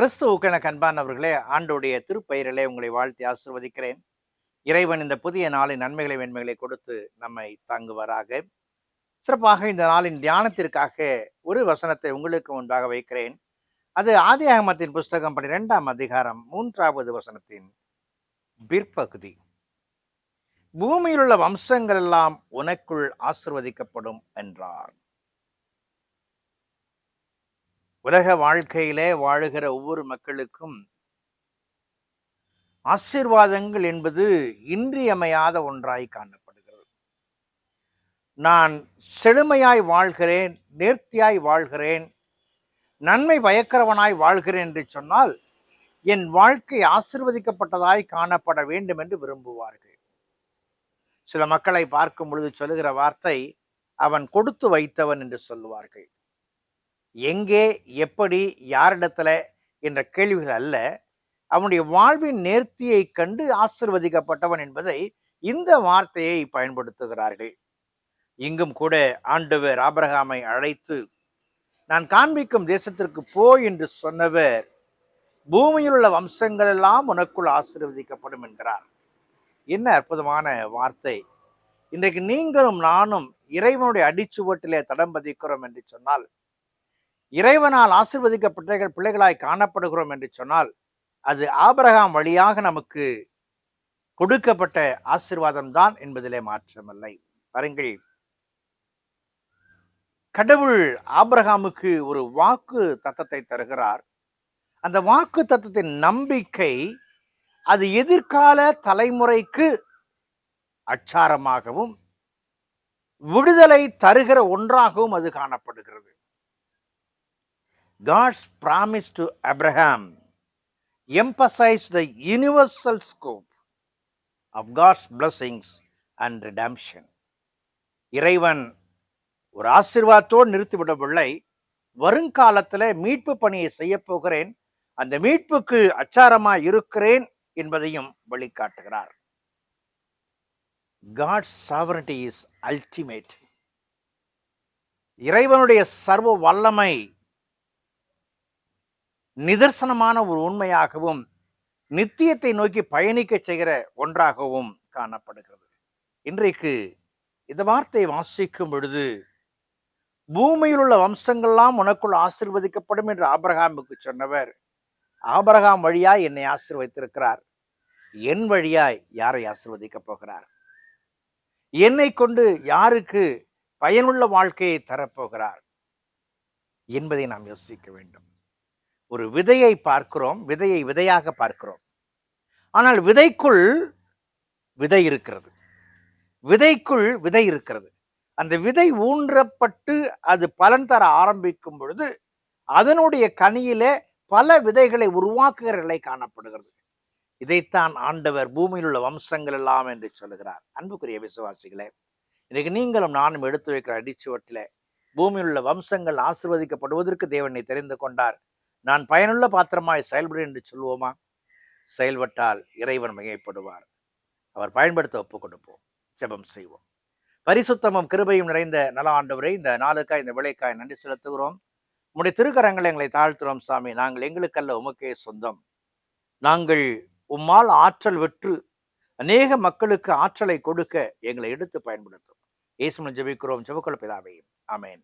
கிறிஸ்துவுக்கு எனக்கு ஆண்டுடைய திருப்பெயரிலே உங்களை வாழ்த்தி ஆசிர்வதிக்கிறேன். இறைவன் இந்த புதிய நாளின் நன்மைகளை வெண்மைகளை கொடுத்து நம்மை தாங்குவாராக. சிறப்பாக இந்த நாளின் தியானத்திற்காக ஒரு வசனத்தை உங்களுக்கு முன்பாக வைக்கிறேன். அது ஆதியாகமத்தின் புஸ்தகம் பன்னிரெண்டாம் அதிகாரம் மூன்றாவது வசனத்தின் பிற்பகுதி. பூமியிலுள்ள வம்சங்கள் எல்லாம் உனக்குள் ஆசிர்வதிக்கப்படும் என்றார். உலக வாழ்க்கையிலே வாழுகிற ஒவ்வொரு மக்களுக்கும் ஆசிர்வாதங்கள் என்பது இன்றியமையாத ஒன்றாய் காணப்படுகிறது. நான் செழுமையாய் வாழ்கிறேன் நேர்த்தியாய் வாழ்கிறேன் நன்மை பயக்கிறவனாய் வாழ்கிறேன் என்று சொன்னால் என் வாழ்க்கை ஆசிர்வதிக்கப்பட்டதாய் காணப்பட வேண்டும் என்று விரும்புவார்கள். சில மக்களை பார்க்கும் பொழுது சொல்லுகிற வார்த்தை அவன் கொடுத்து வைத்தவன் என்று சொல்லுவார்கள். எங்கே எப்படி யாரிடத்துல என்ற கேள்விகள் அல்ல. அவனுடைய வாழ்வின் நேர்த்தியை கண்டு ஆசிர்வதிக்கப்பட்டவன் என்பதை இந்த வார்த்தையை பயன்படுத்துகிறார்கள். இங்கும் கூட ஆண்டவர் ஆபரகாமை அழைத்து நான் காண்பிக்கும் தேசத்திற்கு போ என்று சொன்னவர் பூமியில் உள்ள வம்சங்கள் எல்லாம் உனக்குள் ஆசீர்வதிக்கப்படும் என்கிறார். என்ன அற்புதமான வார்த்தை. இன்றைக்கு நீங்களும் நானும் இறைவனுடைய அடிச்சுவட்டிலே தடம் பதிக்கிறோம் என்று சொன்னால் இறைவனால் ஆசிர்வதிக்கப்பட்ட பிள்ளைகளாய் காணப்படுகிறோம் என்று சொன்னால் அது ஆபரகாம் வழியாக நமக்கு கொடுக்கப்பட்ட ஆசிர்வாதம் தான் என்பதிலே மாற்றமில்லை. பாருங்கள். கடவுள் ஆபிரகாமுக்கு ஒரு வாக்கு தத்தத்தை தருகிறார். அந்த வாக்கு தத்தத்தின் நம்பிக்கை அது எதிர்கால தலைமுறைக்கு அச்சாரமாகவும் விடுதலை தருகிற ஒன்றாகவும் அது காணப்படுகிறது. God's promise to Abraham emphasized the universal scope of God's blessings and redemption. இறைவன் ஒரு ஆசிர்வாதத்தோடு நிறுத்திவிடவில்லை. வருங்காலத்தில் மீட்பு பணியை செய்ய போகிறேன். அந்த மீட்புக்கு அச்சாரமாக இருக்கிறேன் என்பதையும் வழிகாட்டுகிறார் காட்ஸ் சாவரட்டி இஸ் அல்டிமேட் இறைவனுடைய சர்வ வல்லமை நிதர்சனமான ஒரு உண்மையாகவும் நித்தியத்தை நோக்கி பயணிக்க செய்கிற ஒன்றாகவும் காணப்படுகிறது. இன்றைக்கு இந்த வார்த்தையை வாசிக்கும் பொழுது பூமியில் உள்ள வம்சங்கள்லாம் உனக்குள் ஆசிர்வதிக்கப்படும் என்று ஆபரகாமுக்கு சொன்னவர் ஆபரகாம் வழியாய் என்னை ஆசிர்வதித்திருக்கிறார். என் வழியாய் யாரை ஆசிர்வதிக்கப் போகிறார்? என்னை கொண்டு யாருக்கு பயனுள்ள வாழ்க்கையை தரப்போகிறார் என்பதை நாம் யோசிக்க வேண்டும். ஒரு விதையை பார்க்கிறோம் விதையை விதையாக பார்க்கிறோம். ஆனால் விதைக்குள் விதை இருக்கிறது. விதைக்குள் விதை இருக்கிறது. அந்த விதை ஊன்றப்பட்டு அது பலன் தர ஆரம்பிக்கும் பொழுது அதனுடைய கனியிலே பல விதைகளை உருவாக்குகிற நிலை காணப்படுகிறது. இதைத்தான் ஆண்டவர் பூமியில் உள்ள வம்சங்கள் எல்லாம் என்று சொல்லுகிறார். அன்புக்குரிய விசுவாசிகளே இன்னைக்கு நீங்களும் நானும் எடுத்து வைக்கிற அடிச்சுவட்டில பூமியில் உள்ள வம்சங்கள் ஆசிர்வதிக்கப்படுவதற்கு தேவனை தெரிந்து கொண்டார். நான் பயனுள்ள பாத்திரமாய் செயல்படு என்று சொல்லுவோமா? செயல்பட்டால் இறைவன் மிகைப்படுவார். அவர் பயன்படுத்த ஒப்புக் கொடுப்போம் ஜெபம் செய்வோம். பரிசுத்தமும் கிருபையும் நிறைந்த நல ஆண்டவரை இந்த நாளுக்காய் இந்த விளைக்காய் நன்றி செலுத்துகிறோம். உம்முடைய திருக்கரங்களை எங்களை தாழ்த்துறோம் சாமி. நாங்கள் எங்களுக்கல்ல உமக்கே சொந்தம். நாங்கள் உம்மால் ஆற்றல் வெற்று அநேக மக்களுக்கு ஆற்றலை கொடுக்க எங்களை எடுத்து பயன்படுத்தும். இயேசுமன் ஜெபிக்கிறோம். ஜெபக்குள்ள பிதாவே. ஆமேன்.